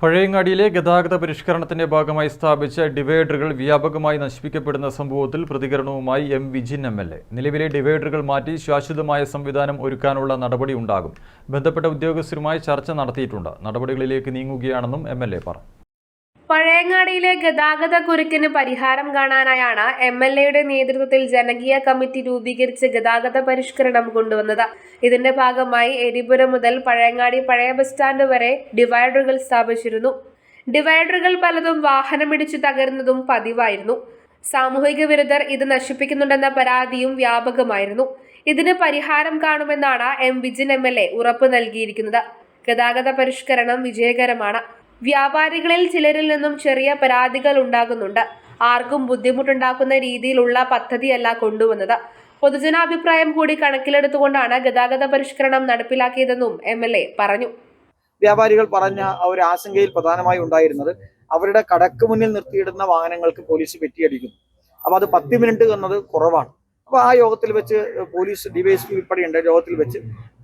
പഴയങ്ങാടിയിലെ ഗതാഗത പരിഷ്കരണത്തിന്റെ ഭാഗമായി സ്ഥാപിച്ച ഡിവൈഡറുകൾ വ്യാപകമായി നശിപ്പിക്കപ്പെടുന്ന സംഭവത്തിൽ പ്രതികരണവുമായി M Vijin M L A. നിലവിലെ ഡിവൈഡറുകൾ മാറ്റി ശാശ്വതമായ സംവിധാനം ഒരുക്കാനുള്ള നടപടി ഉണ്ടാകും. ബന്ധപ്പെട്ട ഉദ്യോഗസ്ഥരുമായി ചർച്ച നടത്തിയിട്ടുണ്ട്. നടപടികളിലേക്ക് നീങ്ങുകയാണെന്നും എം എൽ എ പറഞ്ഞു. പഴയങ്ങാടിയിലെ ഗതാഗത കുരുക്കിന് പരിഹാരം കാണാനായാണ് എം എൽ എയുടെ നേതൃത്വത്തിൽ ജനകീയ കമ്മിറ്റി രൂപീകരിച്ച് ഗതാഗത പരിഷ്കരണം കൊണ്ടുവന്നത്. ഇതിന്റെ ഭാഗമായി എരിപുരം മുതൽ പഴയങ്ങാടി പഴയ ബസ് സ്റ്റാൻഡ് വരെ ഡിവൈഡറുകൾ സ്ഥാപിച്ചിരുന്നു. ഡിവൈഡറുകൾ പലതും വാഹനമിടിച്ചു തകരുന്നതും പതിവായിരുന്നു. സാമൂഹിക വിരുദ്ധർ ഇത് നശിപ്പിക്കുന്നുണ്ടെന്ന പരാതിയും വ്യാപകമായിരുന്നു. ഇതിന് പരിഹാരം കാണുമെന്നാണ് M Vijin M L A ഉറപ്പ് നൽകിയിരിക്കുന്നത്. ഗതാഗത പരിഷ്കരണം വിജയകരമാണ്. വ്യാപാരികളിൽ ചിലരിൽ നിന്നും ചെറിയ പരാതികൾ ഉണ്ടാകുന്നുണ്ട്. ആർക്കും ബുദ്ധിമുട്ടുണ്ടാക്കുന്ന രീതിയിലുള്ള പദ്ധതിയല്ല കൊണ്ടുവന്നത്. പൊതുജനാഭിപ്രായം കൂടി കണക്കിലെടുത്തുകൊണ്ടാണ് ഗതാഗത പരിഷ്കരണം നടപ്പിലാക്കിയതെന്നും എം പറഞ്ഞു. വ്യാപാരികൾ പറഞ്ഞ ഒരു ആശങ്കയിൽ പ്രധാനമായി ഉണ്ടായിരുന്നത് അവരുടെ കടക്ക് മുന്നിൽ നിർത്തിയിടുന്ന വാഹനങ്ങൾക്ക് പോലീസ് വെട്ടിയടിക്കുന്നു അപ്പൊ അത് പത്ത് മിനിറ്റ് എന്നത് കുറവാണ്. അപ്പൊ ആ യോഗത്തിൽ വെച്ച് പോലീസ് ഡിവൈഎസ്പി ഉൾപ്പെടെയുണ്ട് യോഗത്തിൽ വെച്ച്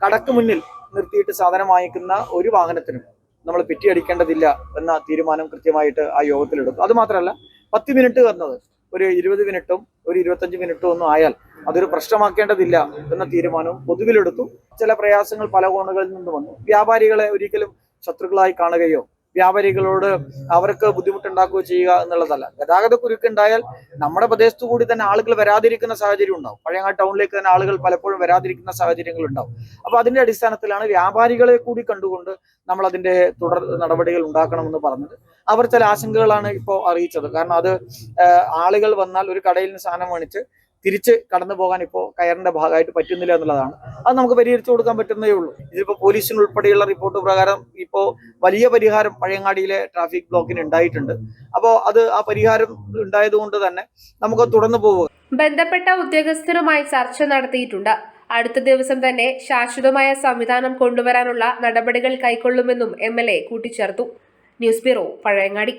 കടക്ക് മുന്നിൽ നിർത്തിയിട്ട് സാധനം വാങ്ങിക്കുന്ന ഒരു വാഹനത്തിനും നമ്മൾ പെറ്റിയടിക്കേണ്ടതില്ല എന്ന തീരുമാനം കൃത്യമായിട്ട് ആ യോഗത്തിലെടുത്തു. അതുമാത്രമല്ല പത്ത് മിനിറ്റ് എന്നത് ഒരു ഇരുപത് മിനിറ്റും ഒരു ഇരുപത്തഞ്ച് മിനിറ്റും ഒന്നും ആയാൽ അതൊരു പ്രശ്നമാക്കേണ്ടതില്ല എന്ന തീരുമാനവും പൊതുവിലെടുത്തു. ചില പ്രയാസങ്ങൾ പല കോണുകളിൽ നിന്ന് വന്നു. വ്യാപാരികളെ ഒരിക്കലും ശത്രുക്കളായി കാണുകയോ വ്യാപാരികളോട് അവർക്ക് ബുദ്ധിമുട്ടുണ്ടാക്കുകയോ ചെയ്യുക എന്നുള്ളതല്ല. ഗതാഗത കുരുക്കുണ്ടായാൽ നമ്മുടെ പ്രദേശത്തു കൂടി തന്നെ ആളുകൾ വരാതിരിക്കുന്ന സാഹചര്യം ഉണ്ടാവും. പഴയ ടൗണിലേക്ക് തന്നെ ആളുകൾ പലപ്പോഴും വരാതിരിക്കുന്ന സാഹചര്യങ്ങൾ ഉണ്ടാവും. അപ്പൊ അതിന്റെ അടിസ്ഥാനത്തിലാണ് വ്യാപാരികളെ കൂടി കണ്ടുകൊണ്ട് നമ്മൾ അതിന്റെ തുടർ നടപടികൾ ഉണ്ടാക്കണമെന്ന് പറഞ്ഞത്. അവർ ചില ആശങ്കകളാണ് ഇപ്പോൾ അറിയിച്ചത്. കാരണം അത് ആളുകൾ വന്നാൽ ഒരു കടയിൽ നിന്ന് സാധനം മേടിച്ച് തിരിച്ച് കടന്നു പോകാൻ ഇപ്പോൾ കയറിന്റെ ഭാഗമായിട്ട് പറ്റുന്നില്ല എന്നുള്ളതാണ്. അത് നമുക്ക് പരിഹരിച്ചു കൊടുക്കാൻ പറ്റുന്നേ ഉള്ളൂ. ഇതിപ്പോൾ പോലീസിന് ഉൾപ്പെടെയുള്ള റിപ്പോർട്ട് പ്രകാരം ഇപ്പോൾ വലിയ പരിഹാരം പഴയങ്ങാടിയിലെ ട്രാഫിക് ബ്ലോക്കിന് ഉണ്ടായിട്ടുണ്ട്. അപ്പോൾ അത് ആ പരിഹാരം ഉണ്ടായതുകൊണ്ട് തന്നെ നമുക്ക് തുടർന്നു പോവുക. ബന്ധപ്പെട്ട ഉദ്യോഗസ്ഥരുമായി ചർച്ച നടത്തിയിട്ടുണ്ട്. അടുത്ത ദിവസം തന്നെ ശാശ്വതമായ സംവിധാനം കൊണ്ടുവരാനുള്ള നടപടികൾ കൈക്കൊള്ളുമെന്നും എം എൽ എ കൂട്ടിച്ചേർത്തു. News bureau Pazhayangadi.